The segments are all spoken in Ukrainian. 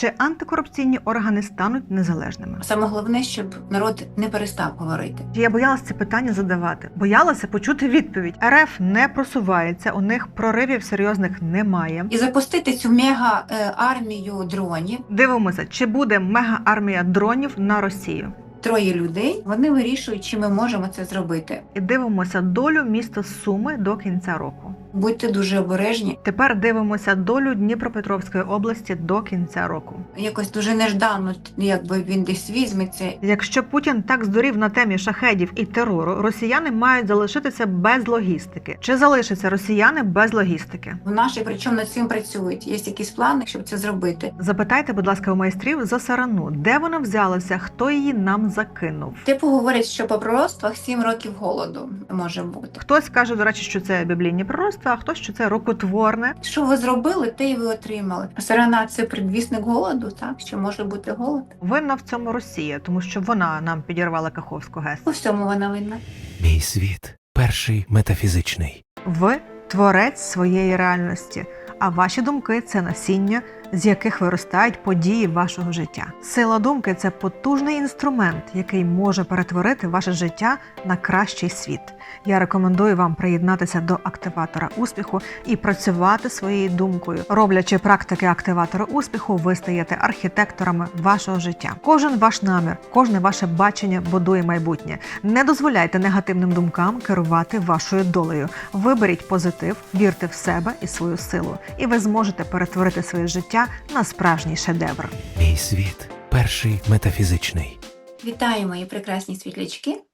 чи антикорупційні органи стануть незалежними? Саме головне, щоб народ не перестав говорити. Я боялася це питання задавати, боялася почути відповідь. РФ не просувається, у них проривів серйозних немає. І запустити цю мега е, армію дронів. Дивимося, чи буде мега-армія дронів на Росію. Троє людей вони вирішують, чи ми можемо це зробити. І дивимося долю міста Суми до кінця року. Будьте дуже обережні. Тепер дивимося долю Дніпропетровської області до кінця року. Якось дуже неждано, якби він десь візьметься. Якщо Путін так здурів на темі шахедів і терору, росіяни мають залишитися без логістики. Чи залишаться росіяни без логістики? В наші причому над цим працюють. Є якісь плани, щоб це зробити. Запитайте, будь ласка, у майстрів за сарану, де вона взялася, хто її нам закинув. Типу говорять, що по пророцтвах 7 років голоду може бути. Хтось каже, до речі, що це біблійні пророцтва, а хтось, що це рукотворне. Що ви зробили, те й ви отримали. Сарана це предвісник голоду, так що може бути голод. Винна в цьому Росія, тому що вона нам підірвала Каховську ГЕС. У всьому вона винна. Мій світ перший метафізичний. Ви творець своєї реальності, а ваші думки це насіння, з яких виростають події вашого життя. Сила думки це потужний інструмент, який може перетворити ваше життя на кращий світ. Я рекомендую вам приєднатися до активатора успіху і працювати своєю думкою. Роблячи практики активатора успіху, ви стаєте архітекторами вашого життя. Кожен ваш намір, кожне ваше бачення будує майбутнє. Не дозволяйте негативним думкам керувати вашою долею. Виберіть позитив, вірте в себе і свою силу, і ви зможете перетворити своє життя на справжній шедевр. Мій світ перший метафізичний. Вітаю, мої прекрасні світлячки!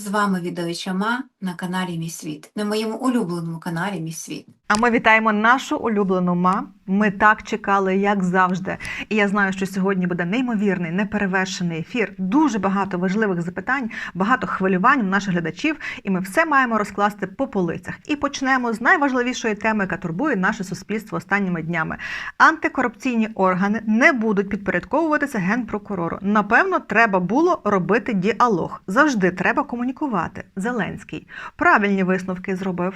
З вами відео Чама на каналі Мій Світ, на моєму улюбленому каналі Мій Світ. А ми вітаємо нашу улюблену ма. Ми так чекали, як завжди. І я знаю, що сьогодні буде неймовірний, неперевершений ефір. Дуже багато важливих запитань, багато хвилювань у наших глядачів, і ми все маємо розкласти по полицях. І почнемо з найважливішої теми, яка турбує наше суспільство останніми днями. Антикорупційні органи не будуть підпорядковуватися генпрокурору. Напевно, треба було робити діалог. Завжди треба комунікувати. Зеленський правильні висновки зробив.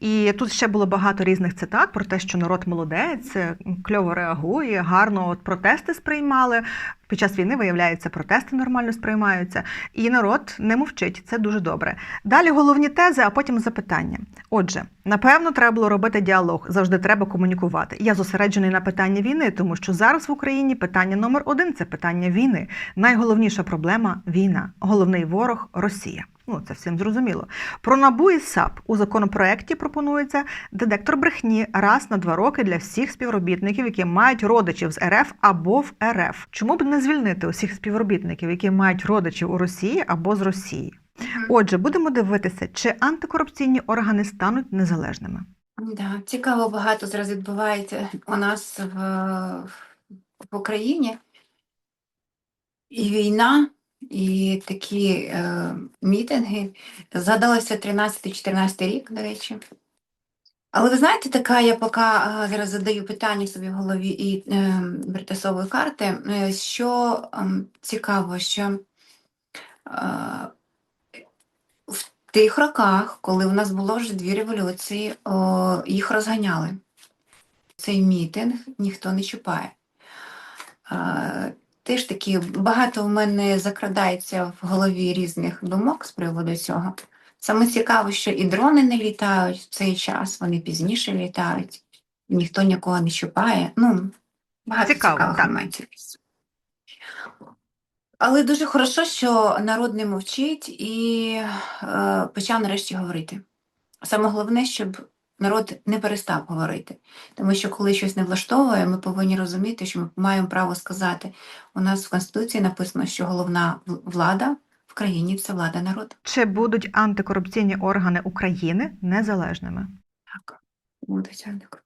І тут ще було багато різних цитат про те, що народ молодець, кльово реагує, гарно от протести сприймали. Під час війни, виявляється, протести нормально сприймаються, і народ не мовчить. Це дуже добре. Далі головні тези, а потім запитання. Отже, напевно, треба було робити діалог. Завжди треба комунікувати. Я зосереджений на питанні війни, тому що зараз в Україні питання номер один це питання війни. Найголовніша проблема війна. Головний ворог Росія. Ну, це всім зрозуміло. Про набу і САП у законопроекті пропонується детектор брехні раз на два роки для всіх співробітників, які мають родичів з РФ або в РФ. Чому б не звільнити усіх співробітників, які мають родичів у Росії або з Росії? Отже, будемо дивитися, чи антикорупційні органи стануть незалежними. Да, цікаво, багато зараз відбувається у нас в, в Україні. І війна, і такі е, мітинги. Згадалося 13-14 рік, до речі. Але ви знаєте, така я поки е, зараз задаю питання собі в голові і е, бритасової карти, е, що е, цікаво, що е, в тих роках, коли у нас було вже дві революції, о, їх розганяли. Цей мітинг ніхто не чіпає. Е, Теж такі багато в мене закрадається в голові різних думок з приводу цього. Саме цікаво, що і дрони не літають в цей час, вони пізніше літають, ніхто нікого не чіпає. Ну, багато Цікаво, цікавих так. моментів. Але дуже хорошо, що народ не мовчить і е, почав нарешті говорити. Саме головне, щоб народ не перестав говорити. Тому що коли щось не влаштовує, ми повинні розуміти, що ми маємо право сказати. У нас в Конституції написано, що головна влада в країні це влада народу. Чи будуть антикорупційні органи України незалежними? Так, будуть антикорупційні.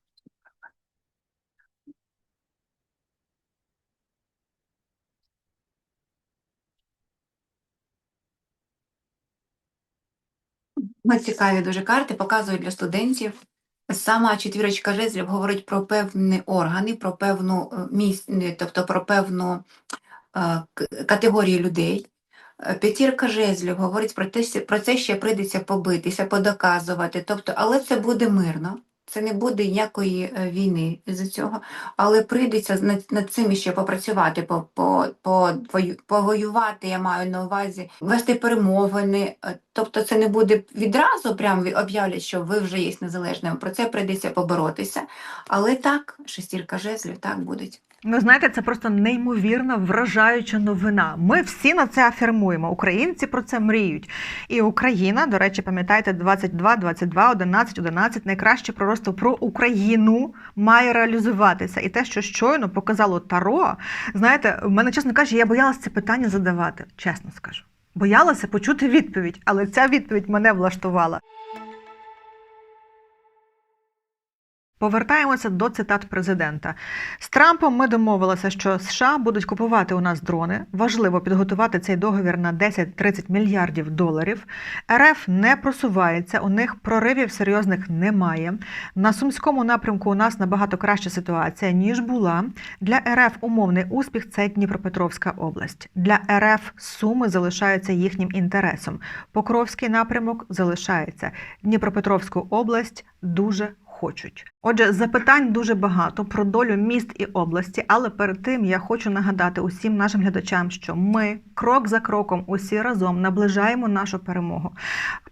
Цікаві дуже карти, показують для студентів. Сама четвірочка жезлів говорить про певні органи, про певну е, місць, тобто про певну е, категорію людей. Е, П'ятірка жезлів говорить про те, про це ще прийдеться побитися, подоказувати. Тобто, але це буде мирно. Це не буде ніякої е, війни з цього, але прийдеться над, над цим ще попрацювати, по, по, по, вою- повоювати, я маю на увазі, вести перемовини. Е, Тобто це не буде відразу прям об'являть, що ви вже є незалежними. Про це прийдеться поборотися. Але так, шестірка жезлів, так будуть. Ну, знаєте, це просто неймовірна, вражаюча новина. Ми всі на це афірмуємо. Українці про це мріють. І Україна, до речі, пам'ятаєте, 22, 22, 11, 11, найкраще пророцтво про Україну має реалізуватися. І те, що щойно показало Таро, знаєте, в мене, чесно кажучи, я боялася це питання задавати, чесно скажу. Боялася почути відповідь, але ця відповідь мене влаштувала. Повертаємося до цитат президента. З Трампом ми домовилися, що США будуть купувати у нас дрони. Важливо підготувати цей договір на 10-30 мільярдів доларів. РФ не просувається, у них проривів серйозних немає. На сумському напрямку у нас набагато краща ситуація ніж була. Для РФ умовний успіх це Дніпропетровська область. Для РФ Суми залишаються їхнім інтересом. Покровський напрямок залишається. Дніпропетровську область дуже хочуть. Отже, запитань дуже багато про долю міст і області, але перед тим я хочу нагадати усім нашим глядачам, що ми крок за кроком усі разом наближаємо нашу перемогу.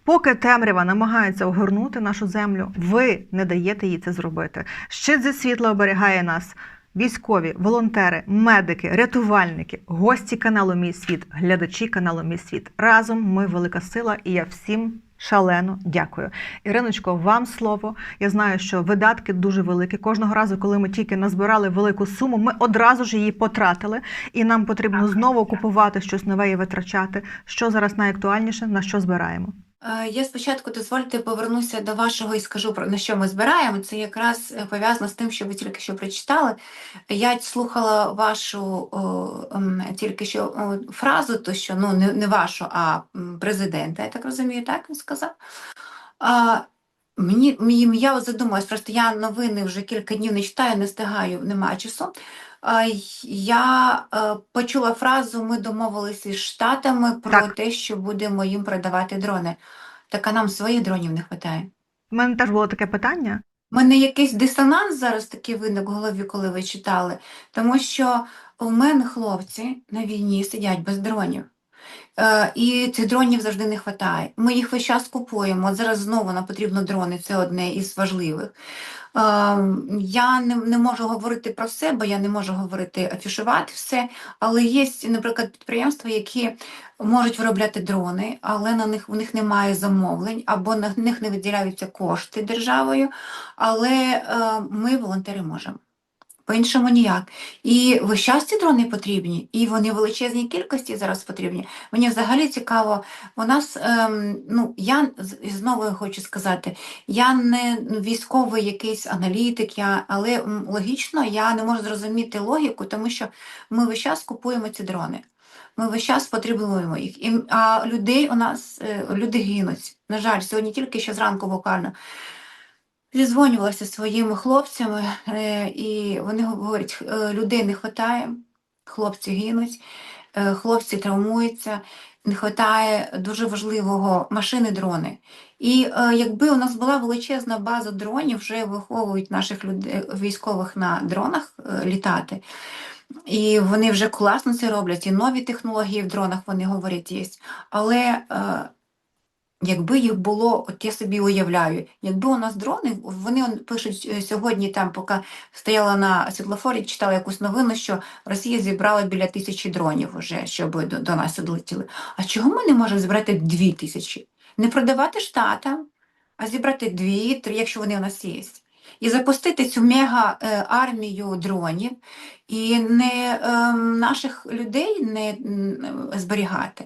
Поки темрява намагається огорнути нашу землю, ви не даєте їй це зробити. Щит зі світла оберігає нас. Військові, волонтери, медики, рятувальники, гості каналу Мій світ, глядачі каналу Мій світ. Разом ми велика сила, і я всім шалено дякую. Іриночко, вам слово. Я знаю, що видатки дуже великі. Кожного разу, коли ми тільки назбирали велику суму, ми одразу ж її потратили, і нам потрібно знову купувати щось нове і витрачати. Що зараз найактуальніше, на що збираємо? Е, Я спочатку дозвольте повернуся до вашого і скажу про на що ми збираємо. Це якраз е, пов'язано з тим, що ви тільки що прочитали. Я слухала вашу о, ем, тільки що фразу, то що ну не, не вашу, а президента, я так розумію, так він сказав. А, мені я задумалась, просто я новини вже кілька днів не читаю, не встигаю, немає часу. Я е, почула фразу: ми домовилися з Штатами про Так. те, що будемо їм продавати дрони. Так а нам своїх дронів не вистачає. У мене теж було таке питання. У мене якийсь дисонанс зараз такий виник в голові, коли ви читали, тому що у мене хлопці на війні сидять без дронів. Е, і цих дронів завжди не вистачає. Ми їх весь час купуємо. От зараз знову нам потрібно дрони, це одне із важливих. Е, я не, не можу говорити про себе, я не можу говорити, афішувати все, але є, наприклад, підприємства, які можуть виробляти дрони, але на них, в них немає замовлень, або на них не виділяються кошти державою, але е, ми, волонтери, можемо. По-іншому ніяк. І весь час ці дрони потрібні, і вони в величезній кількості зараз потрібні. Мені взагалі цікаво, у нас, ем, ну, я знову хочу сказати, я не військовий якийсь аналітик, я, але логічно я не можу зрозуміти логіку, тому що ми весь час купуємо ці дрони. Ми весь час потребуємо їх. І, а людей у нас е, люди гинуть. На жаль, сьогодні тільки що зранку буквально зізвонювалася зі своїми хлопцями, е, і вони говорять, е, людей не вистачає, хлопці гинуть, е, хлопці травмуються, не вистачає дуже важливого машини дрони. І якби у нас була величезна база дронів, вже виховують наших людей військових на дронах літати. І вони вже класно це роблять, і нові технології в дронах вони говорять є. Але якби їх було, от я собі уявляю, якби у нас дрони, вони он пишуть е, сьогодні, там, поки стояла на світлофорі, читала якусь новину, що Росія зібрала біля тисячі дронів уже, щоб до, до нас долетіли. А чого ми не можемо зібрати дві тисячі? Не продавати штатам, а зібрати дві, три, якщо вони у нас є. І запустити цю мега е, армію дронів і не ем, наших людей не зберігати.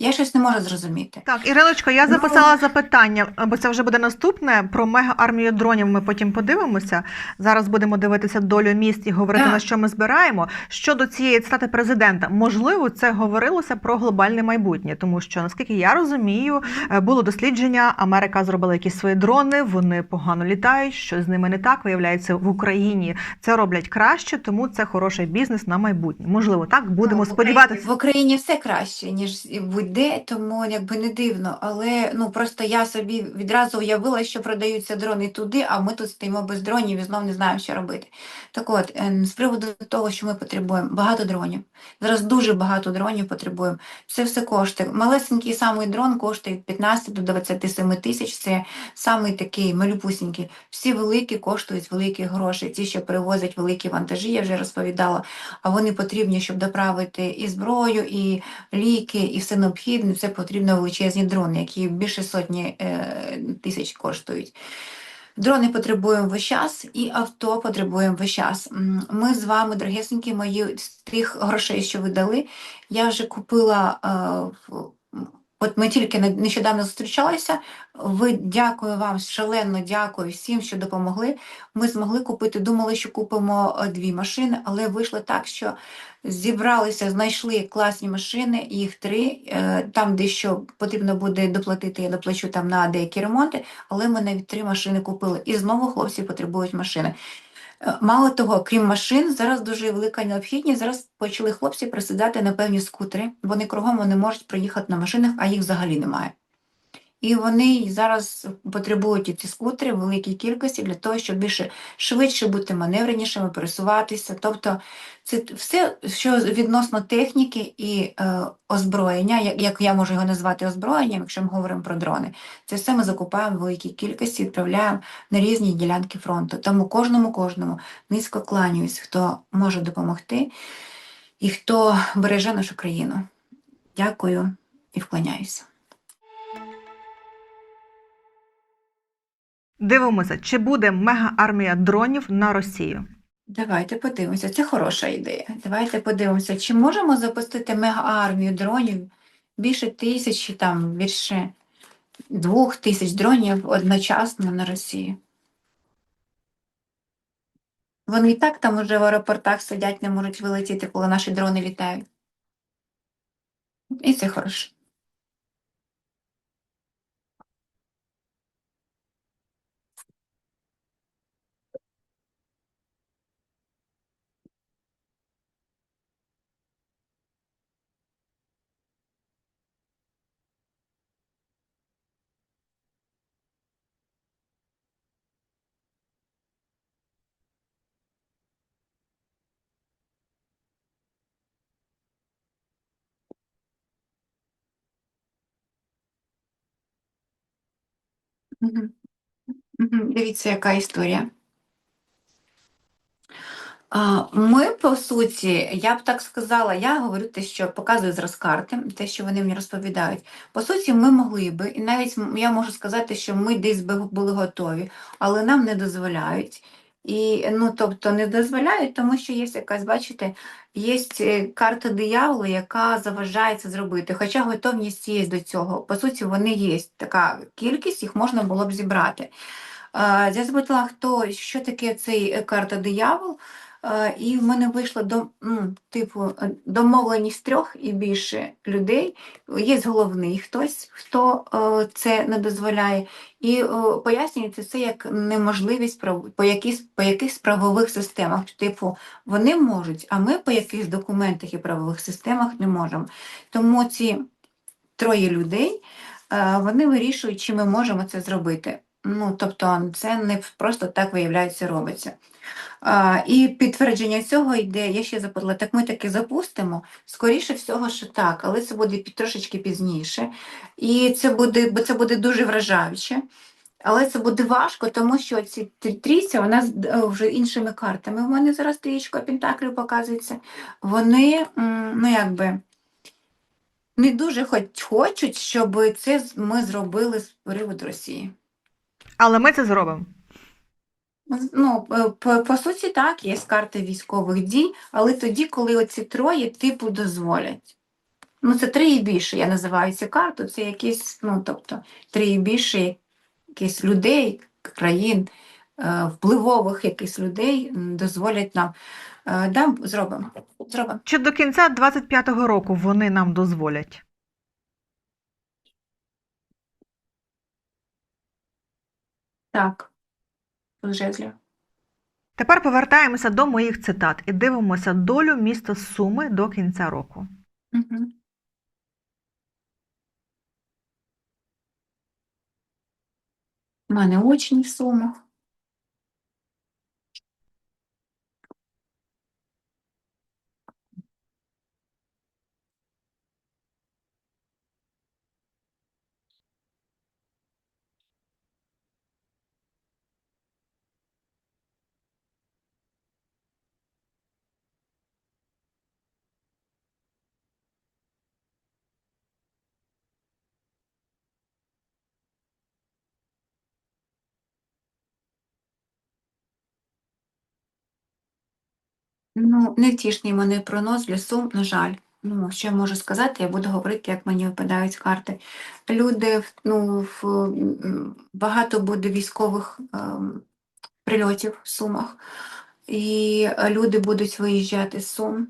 Я щось не можу зрозуміти. Так, Іриночко, я Ну, записала запитання, бо це вже буде наступне. Про мега-армію дронів ми потім подивимося. Зараз будемо дивитися долю міст і говорити, Так. на що ми збираємо. Щодо цієї цитати президента, можливо, це говорилося про глобальне майбутнє, тому що, наскільки я розумію, е, було дослідження, Америка зробила якісь свої дрони, вони погано літають, що з ними не так. Виявляється, в Україні це роблять краще, тому це хороший бізнес на майбутнє. Можливо, так будемо Ну, в сподіватися. В Україні все краще, ніж будь йде, тому якби не дивно. Але ну просто я собі відразу уявила, що продаються дрони туди, а ми тут стоїмо без дронів і знов не знаємо, що робити. Так от, ем, з приводу того, що ми потребуємо, багато дронів. Зараз дуже багато дронів потребуємо. Це все коштує. Малесенький самий дрон коштує від 15 до 27 тисяч. Це самий такий малюпусінький. Всі великі коштують великі гроші. Ті, що перевозять великі вантажі, я вже розповідала. А вони потрібні, щоб доправити і зброю, і ліки, і все необхідне. Це потрібно величезні дрони, які більше сотні е, тисяч коштують. Дрони потребуємо весь час, і авто потребуємо весь час. Ми з вами, дорогесенькі мої, з тих грошей, що ви дали, я вже купила. е, От ми тільки нещодавно зустрічалися. Ви дякую вам, шалено дякую всім, що допомогли. Ми змогли купити, думали, що купимо е, дві машини, але вийшло так, що зібралися, знайшли класні машини, їх три. Е, Там дещо потрібно буде доплатити, я доплачу там на деякі ремонти, але ми навіть три машини купили. І знову хлопці потребують машини. Е, Мало того, крім машин, зараз дуже велика необхідність. Зараз почали хлопці присідати на певні скутери. Вони кругом вони можуть приїхати на машинах, а їх взагалі немає. І вони зараз потребують ці скутери в великій кількості для того, щоб більше швидше бути маневренішими, пересуватися. Тобто це все, що відносно техніки і е, озброєння, як, як я можу його назвати озброєнням, якщо ми говоримо про дрони, це все ми закупаємо в великій кількості, відправляємо на різні ділянки фронту. Тому кожному, кожному низько кланяюсь, хто може допомогти і хто береже нашу країну. Дякую і вклоняюся. Дивимося, чи буде мега-армія дронів на Росію. Давайте подивимося, це хороша ідея. Давайте подивимося, чи можемо запустити мега-армію дронів більше тисячі, там більше двох тисяч дронів одночасно на Росію. Вони і так там уже в аеропортах сидять, не можуть вилетіти, коли наші дрони літають. І це хорошо. Дивіться, яка історія. Ми, по суті, я б так сказала, я говорю те, що показую зараз карти, те, що вони мені розповідають. По суті, ми могли би, і навіть я можу сказати, що ми десь би були готові, але нам не дозволяють. І, ну, тобто, не дозволяють, тому що є якась, бачите, є е, карта диявола, яка заважає це зробити. Хоча готовність є до цього. По суті, вони є. Така кількість, їх можна було б зібрати. Е, Я запитала, хто, що таке цей е, карта диявол, і в мене вийшло до, типу, е, домовленість трьох і більше людей. Є головний хтось, хто е, це не дозволяє, і е, пояснюється це як неможливість по якихось, по якихось правових системах. Типу, вони можуть, а ми по якихось документах і правових системах не можемо. Тому ці троє людей е, вони вирішують, чи ми можемо це зробити. Ну, тобто, це не просто так виявляється, робиться. А, і підтвердження цього йде, я ще запитала, так ми таки запустимо. Скоріше всього, що так, але це буде під- трошечки пізніше. І це буде, бо це буде дуже вражаюче. Але це буде важко, тому що ці трі- трійця, вона е, вже іншими картами. У мене зараз трієчка Пентаклів показується. Вони, ну якби, не дуже хоч хочуть, щоб це ми зробили з приводу Росії. Але ми це зробимо. Ну, по, по суті, так, є карти військових дій, але тоді, коли оці троє типу дозволять. Ну, це три і більше, я називаю цю карту, це якісь, ну, тобто, три і більше якісь людей, країн, е, впливових якихось людей дозволять нам. Е, Да, зробимо. Зробимо. Чи до кінця 25-го року вони нам дозволять? Так жезлів. Тепер повертаємося до моїх цитат і дивимося долю міста Суми до кінця року. Угу. У мене учні в сумах. Ну, невтішний мене прогноз для Сум, на жаль. Ну, що я можу сказати, я буду говорити, як мені випадають карти. Люди, ну, в, багато буде військових ем, прильотів в Сумах, і люди будуть виїжджати з Сум,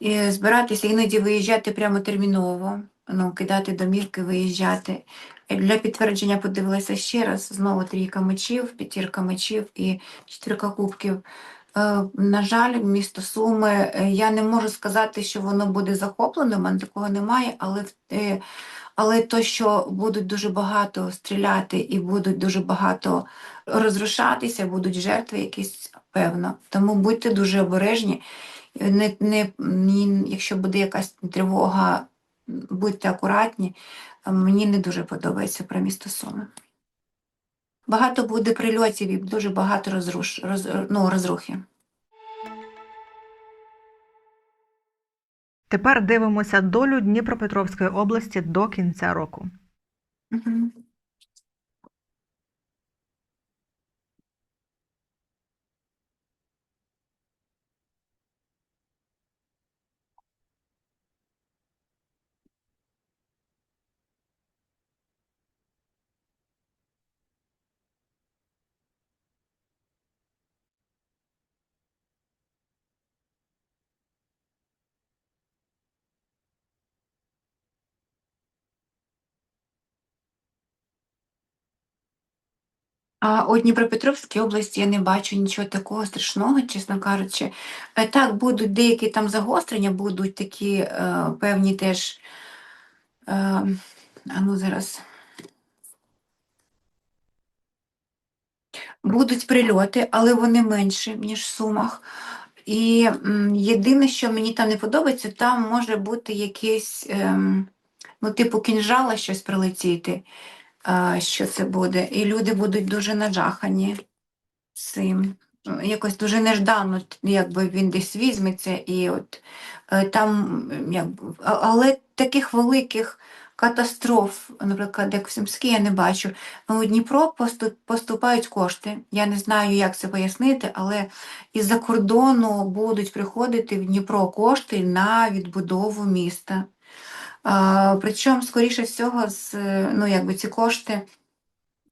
і збиратися, іноді виїжджати прямо терміново, ну, кидати домівки, виїжджати. Для підтвердження подивилася ще раз, знову трійка мечів, п'ятірка мечів і четвірка кубків. Е, На жаль, місто Суми, е, я не можу сказати, що воно буде захоплено, в мене такого немає, але, е, але то, що будуть дуже багато стріляти і будуть дуже багато розрушатися, будуть жертви якісь, певно. Тому будьте дуже обережні. Не, не, якщо буде якась тривога, будьте акуратні. Мені не дуже подобається про місто Суми. Багато буде прильотів і дуже багато розруш, роз, ну, розрухи. Тепер дивимося долю Дніпропетровської області до кінця року. Мгм. А у Дніпропетровській області я не бачу нічого такого страшного, чесно кажучи. Е, Так, будуть деякі там загострення, будуть такі е, певні теж. Е, а ну зараз. Будуть прильоти, але вони менші, ніж в Сумах. І єдине, що мені там не подобається, там може бути якийсь, ем, ну, типу кінжала щось прилетіти, що це буде. І люди будуть дуже нажахані цим. Е, Якось дуже неждано, якби він десь візьметься, і от е, там, якби, але таких великих катастроф, наприклад, як в Сумській, я не бачу. У Дніпро поступають кошти. Я не знаю, як це пояснити, але із-за кордону будуть приходити в Дніпро кошти на відбудову міста. Причому, скоріше всього, з, ну, якби ці кошти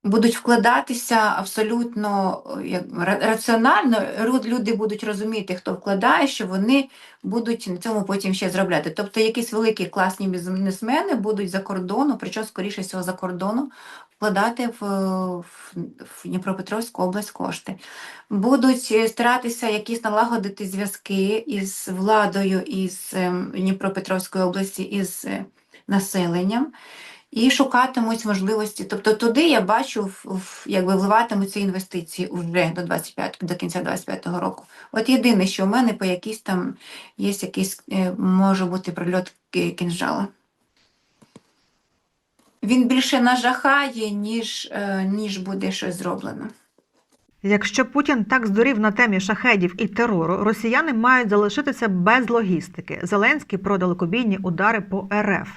будуть вкладатися абсолютно е, як, раціонально. Люди будуть розуміти, хто вкладає, що вони будуть на цьому потім ще зробляти. Тобто якісь великі класні бізнесмени будуть за кордону, причому, скоріше всього, за кордону вкладати в, в, в Дніпропетровську область кошти. Будуть е, старатися якісь налагодити зв'язки із владою із ем, Дніпропетровської області, із е, населенням і шукатимуть можливості. Тобто туди я бачу, якби вливатимуться інвестиції вже до 25, до кінця 25-го року. От єдине, що в мене по якісь там є якийсь, е, може бути прильот кінжала. Він більше нажахає, ніж, е, ніж буде щось зроблено. Якщо Путін так здурів на темі шахедів і терору, росіяни мають залишитися без логістики. Зеленський про далекобійні удари по РФ.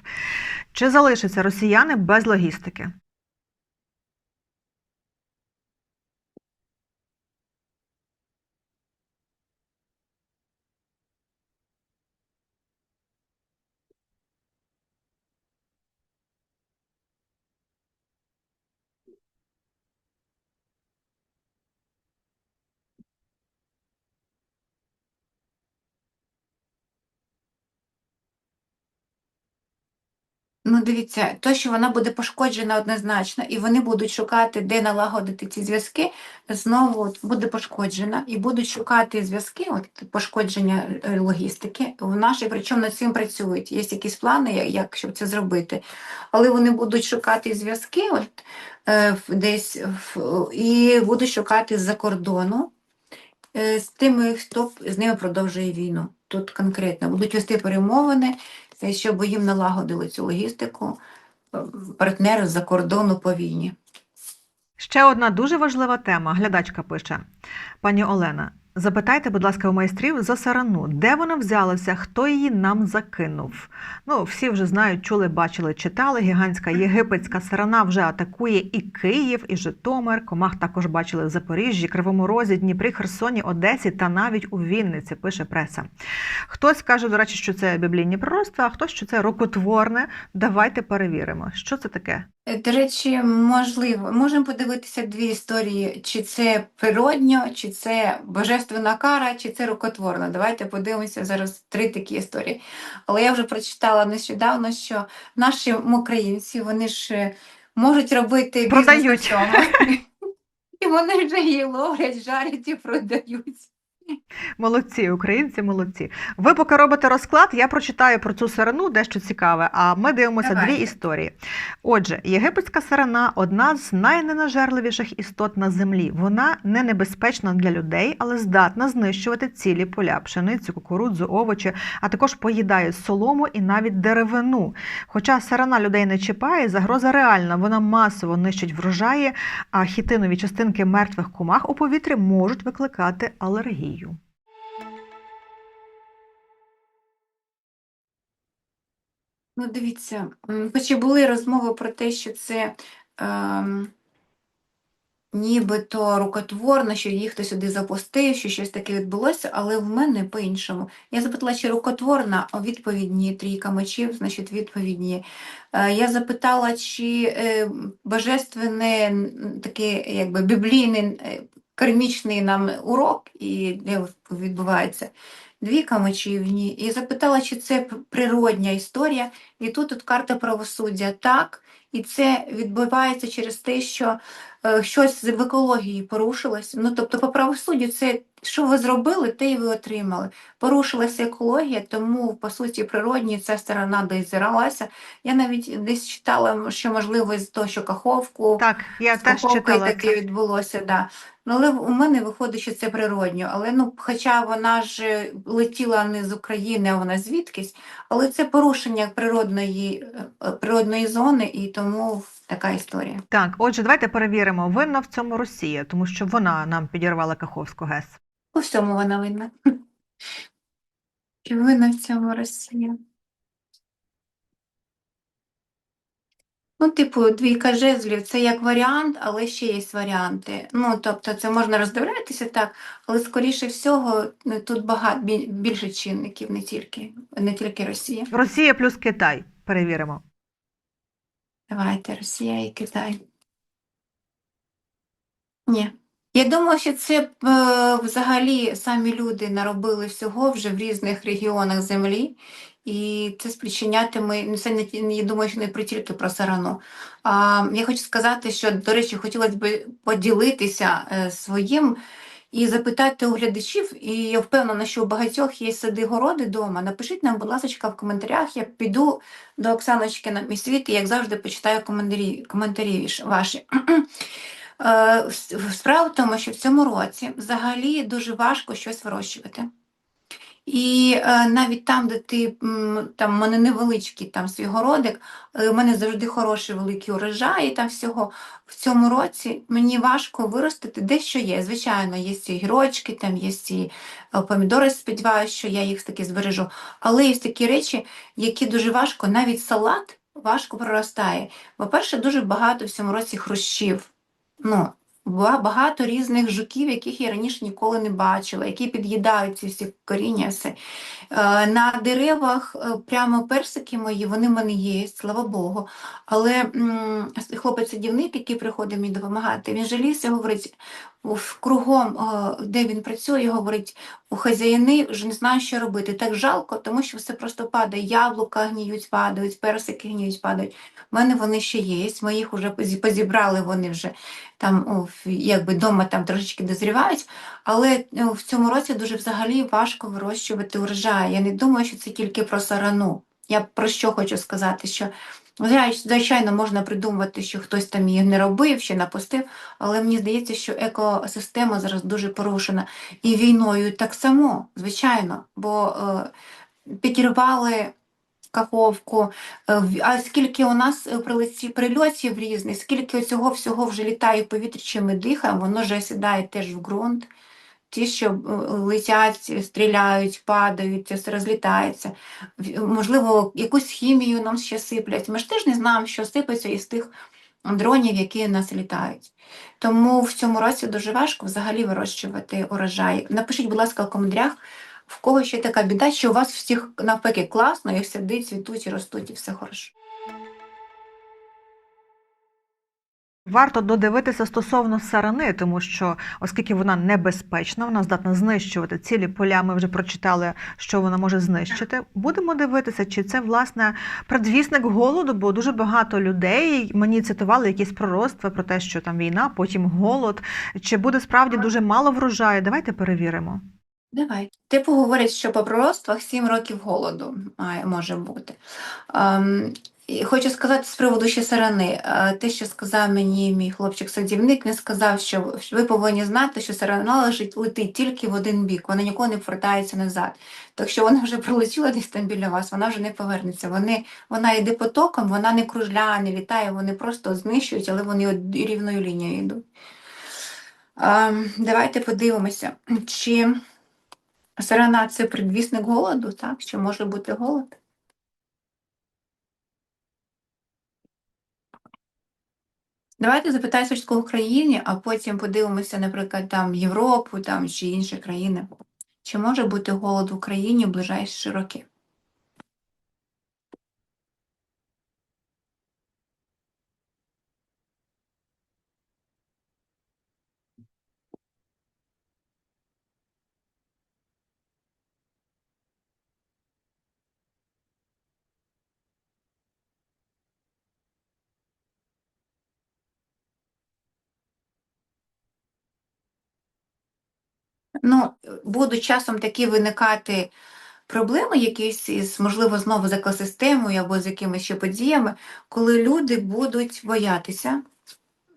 Чи залишаться росіяни без логістики? Ну, дивіться, то, що вона буде пошкоджена однозначно, і вони будуть шукати, де налагодити ці зв'язки, знову от буде пошкоджена, і будуть шукати зв'язки, от пошкодження е, логістики в нашій, причому над цим працюють. Є якісь плани, як, як щоб це зробити. Але вони будуть шукати зв'язки, от е, десь в- і будуть шукати з-за кордону е, з тими, хто з ними продовжує війну. Тут конкретно будуть вести перемовини, щоб їм налагодили цю логістику е, партнери з-за кордону по війні. Ще одна дуже важлива тема. Глядачка пише: пані Олена, запитайте, будь ласка, у майстрів за сарану, де вона взялася, хто її нам закинув. Ну, всі вже знають, чули, бачили, читали. Гігантська єгипетська сарана вже атакує і Київ, і Житомир. Комах також бачили в Запоріжжі, Кривому Розі, Дніпрі, Херсоні, Одесі та навіть у Вінниці. Пише преса. Хтось каже, до речі, що це біблійні пророцтва, а хтось, що це рукотворне. Давайте перевіримо, що це таке. Е, До речі, можливо, можемо подивитися дві історії: чи це природньо, чи це божественна кара, чи це рукотворно. Давайте подивимося зараз три такі історії. Але я вже прочитала нещодавно, що наші українці вони ж е, можуть робити бізнес Продають. І вони вже її ловлять, жарять і продають. Молодці, українці, молодці. Ви поки робите розклад, я прочитаю про цю сарану дещо цікаве, а ми дивимося Давайте. дві історії. Отже, єгипетська сарана одна з найненажерливіших істот на землі. Вона не небезпечна для людей, але здатна знищувати цілі поля, пшеницю, кукурудзу, овочі, а також поїдає солому і навіть деревину. Хоча сарана людей не чіпає, загроза реальна. Вона масово нищить врожаї, а хітинові частинки мертвих комах у повітрі можуть викликати алергію. Ну, дивіться, хоч і були розмови про те, що це ем, нібито рукотворно, що їх хтось сюди запустив, що щось таке відбулося, але в мене по-іншому. Я запитала, чи рукотворна, а відповідь трійка мечів, значить відповідь ні. Е, Я запитала, чи е, божественне, таке, якби біблійний, е, кармічний нам урок, і де відбувається. дві мечів. І запитала, чи це природня історія. І тут от карта правосуддя так. І це відбувається через те, що е, щось в екології порушилось. Ну, тобто, по правосуддю, це що ви зробили, те і ви отримали. Порушилася екологія, тому, по суті, природні ця сторона дозиралася. Я навіть десь читала, що можливо з того, що каховку. Так, я теж читала таке відбулося, да. Ну, але у мене виходить, що це природньо. Але ну, хоча вона ж е, летіла не з України, а вона звідкись, але це порушення природної, е, природної зони, і тому така історія. Так, отже, давайте перевіримо, винна в цьому Росія, тому що вона нам підірвала Каховську ГЕС. У всьому вона винна. Чи винна в цьому Росія? Ну, типу, двійка жезлів це як варіант, але ще є варіанти. Ну, тобто, це можна роздивлятися так, але скоріше всього ну, тут багато більше чинників, не тільки, не тільки Росія. Росія плюс Китай. Перевіримо. Давайте, Росія і Китай. Ні. Я думаю, що це е, взагалі самі люди наробили всього вже в різних регіонах землі, і це спричинятиме, ну, це не, я думаю, що не тільки про сарану. А, я хочу сказати, що, до речі, хотілося б поділитися е, своїм і запитати у глядачів, і я впевнена, що у багатьох є сади-городи вдома. Напишіть нам, будь ласка, в коментарях. Я піду до Оксаночки на мій світ, і, як завжди, почитаю коментарі, коментарі ваші. Е, Справа в тому, що в цьому році взагалі дуже важко щось вирощувати. І е, навіть там, де ти там в мене невеличкий там свій городик, е, у мене завжди хороший великий урожай і там всього. В цьому році мені важко виростити дещо є. Звичайно, є ці гірочки, там є ці помідори, сподіваюся, що я їх таки збережу. Але є такі речі, які дуже важко, навіть салат важко проростає. По-перше, дуже багато в цьому році хрущів. Ну, багато різних жуків, яких я раніше ніколи не бачила, які під'їдають ці всі коріння. Все. На деревах е, прямо персики мої, вони в мене є, слава Богу. Але хлопець-садівник, який приходив мені допомагати, він жалівся, говорить, кругом, е, де він працює, говорить, у хазяїни вже не знаю, що робити. Так жалко, тому що все просто падає. Яблука гніють, падають, персики гніють, падають. У мене вони ще є. Ми їх вже позібрали, вони вже там якби вдома там трошечки дозрівають. Але е, в цьому році дуже взагалі важко вирощувати урожай. Я не думаю, що це тільки про сарану. Я про що хочу сказати, що звичайно, можна придумувати, що хтось там її не робив, ще напустив, але мені здається, що екосистема зараз дуже порушена. І війною так само, звичайно, бо е, підірвали каховку. Е, А скільки у нас е, прильотів різних, скільки цього всього вже літає в повітрі, чи ми дихаємо, воно вже сідає теж в ґрунт. Ті, що е, летять, стріляють, падають, все розлітається. Можливо, якусь хімію нам ще сиплять. Ми ж теж не знаємо, що сипеться із тих дронів, які нас літають. Тому в цьому році дуже важко взагалі вирощувати урожай. Напишіть, будь ласка, в коментарях, в кого ще така біда, що у вас всіх навпаки класно, і сидить, цвітуть, і ростуть, і все хорошо. Варто додивитися стосовно сарани, тому що оскільки вона небезпечна, вона здатна знищувати цілі поля. Ми вже прочитали, що вона може знищити. Будемо дивитися, чи це власне предвісник голоду, бо дуже багато людей мені цитували якісь пророцтва про те, що там війна, потім голод. Чи буде справді дуже мало врожаю? Давайте перевіримо. Давай. Типу говорять, що по пророцтвах 7 років голоду має, може бути. І хочу сказати з приводу ще сарани. Е, Те, що сказав мені мій хлопчик-садівник, він сказав, що ви повинні знати, що сарана лежить, летить тільки в один бік, вона ніколи не повертається назад. Так що вона вже пролетіла десь там біля вас, вона вже не повернеться. Вони, вона йде потоком, вона не кружляє, не літає, вони просто знищують, але вони рівною лінією йдуть. Ем, Давайте подивимося, чи Сарана це предвісник голоду, так? Що може бути голод? Давайте запитаю спочатку в Україні, а потім подивимося, наприклад, там Європу там, чи інші країни. Чи може бути голод в Україні в ближайші роки? Ну, будуть часом такі виникати проблеми якісь із, можливо, знову з екосистемою або з якимись ще подіями, коли люди будуть боятися,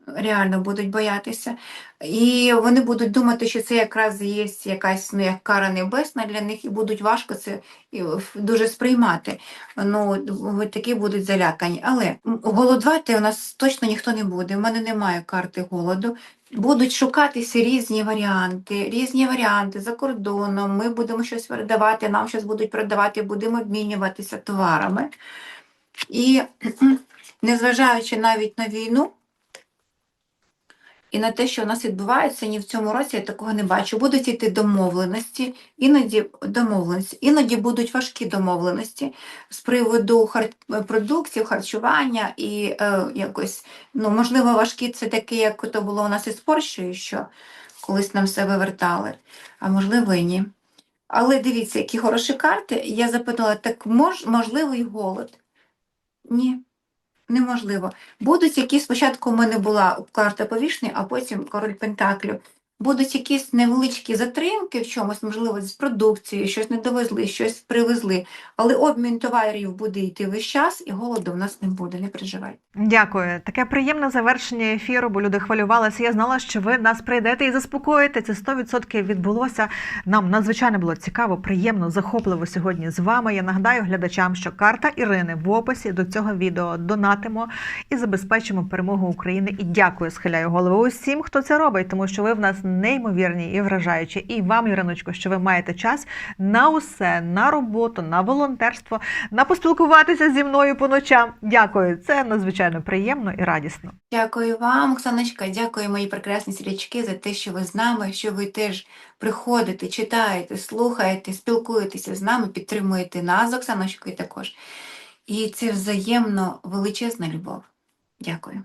реально будуть боятися, і вони будуть думати, що це якраз є якась ну, як кара небесна для них, і будуть важко це дуже сприймати. Ну, такі будуть залякані. Але голодувати у нас точно ніхто не буде. У мене немає карти голоду. Будуть шукатися різні варіанти, різні варіанти за кордоном. Ми будемо щось передавати, нам щось будуть продавати, будемо обмінюватися товарами. І незважаючи навіть на війну і на те, що у нас відбувається, ні в цьому році я такого не бачу. Будуть йти домовленості, іноді домовленості, іноді будуть важкі домовленості з приводу хар... продуктів, харчування і е, якось Ну, можливо, важкі це таке, як то було у нас із Польщею, що колись нам все вивертали, а можливо, і ні. Але дивіться, які хороші карти. Я запитала, так мож, можливо, і голод? Ні, неможливо. Будуть якісь, спочатку в мене була карта повішня, а потім король Пентаклів. Будуть якісь невеличкі затримки в чомусь, можливо, з продукцією, щось не довезли, щось привезли. Але обмін товарів буде йти весь час, і голоду в нас не буде, не переживайте. Дякую. Таке приємне завершення ефіру, бо люди хвилювалися. Я знала, що ви нас прийдете і заспокоїте. Це 100% відбулося. Нам надзвичайно було цікаво, приємно, захопливо сьогодні з вами. Я нагадаю глядачам, що карта Ірини в описі до цього відео донатимо і забезпечимо перемогу України. І дякую, схиляю голову усім, хто це робить, тому що ви в нас неймовірні і вражаючі. І вам, Іриночко, що ви маєте час на усе, на роботу, на волонтерство, на поспілкуватися зі мною по ночам. Дякую, це надзвичайно приємно і радісно. Дякую вам, Оксаночка, дякую мої прекрасні стрічки за те, що ви з нами, що ви теж приходите, читаєте, слухаєте, спілкуєтеся з нами, підтримуєте нас Оксаночкою також. І це взаємно величезна любов. Дякую.